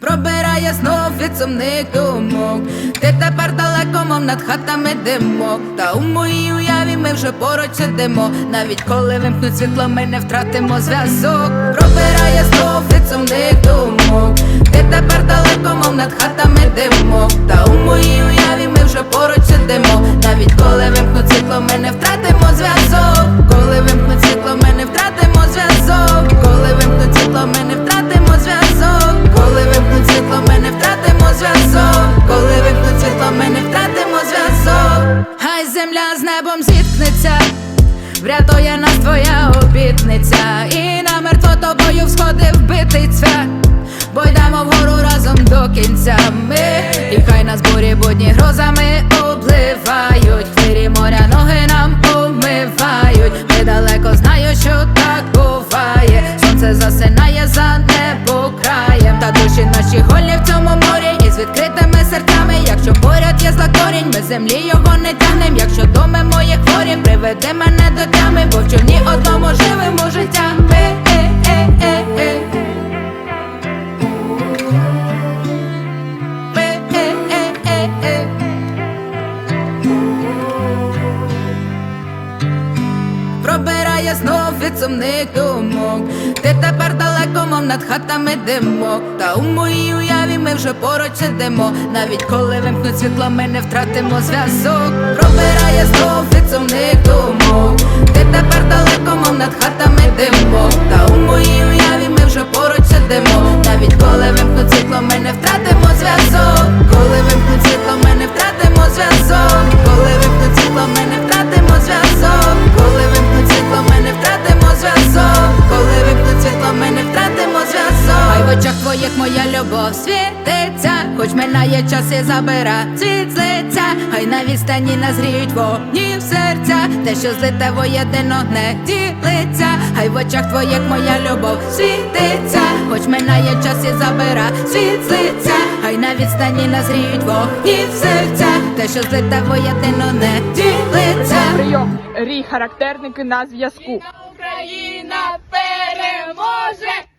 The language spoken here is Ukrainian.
Пробирає знов від сумних думок. Ти тепер далеко, мов над хатами димок. Та у моїй уяві ми вже поруч сидимо. Навіть коли вимкнуть світло, ми не втратимо зв'язок. Пробирає знов від сумних думок. Ти тепер далеко, мов над хатами зв'язок. Коли вимкнуть світло, ми не втратимо зв'язок. Коли вимкнуть світло, ми не втратимо зв'язок. Коли вимкнуть світло, ми не втратимо зв'язок. Коли вимкнуть світло, ми не втратимо зв'язок. Хай земля з небом зіткнеться. Врятує нас твоя обітниця. І намертво тобою всходив вбитий цвях Бо йдемо вгору разом до кінця. Ми І хай нас бурі будні грозами відкритими серцями Якщо поряд є злакорінь, ми землі його не тягнем Якщо доми мої хворі, приведи мене до тями Бо в човні одному живемо життя. Е-е-е-е. Е-е-е-е-е. Пробирає знов від сумних думок. Ти тепер далеко, мов над хатами димок. Та у моїй уяві ми вже поруч сидимо. Навіть коли вимкнуть світло, ми не втратимо зв'язок. Пробирає знов від сумних думок. Ти тепер далеко, мов над хатами димок. Та у моїй уяві ми вже поруч сидимо. Навіть коли вимкнуть світло, ми не втратимо зв'язок. Коли вимкнуть світло, ми не втратимо в очах твоїх моя любов світиться. Хоч минає час і забира світ з лиця. Хай на відстані назріють вогні в серця. Те, що злите воєдино не ділиться. Хай в очах твоїх моя любов світиться. Хоч минає час і забира світ з лиця. Хай на відстані назріють вогні в серця. Те, що злите воєдино не ділиться. Прийом. Рій характерники на зв'язку. Україна переможе!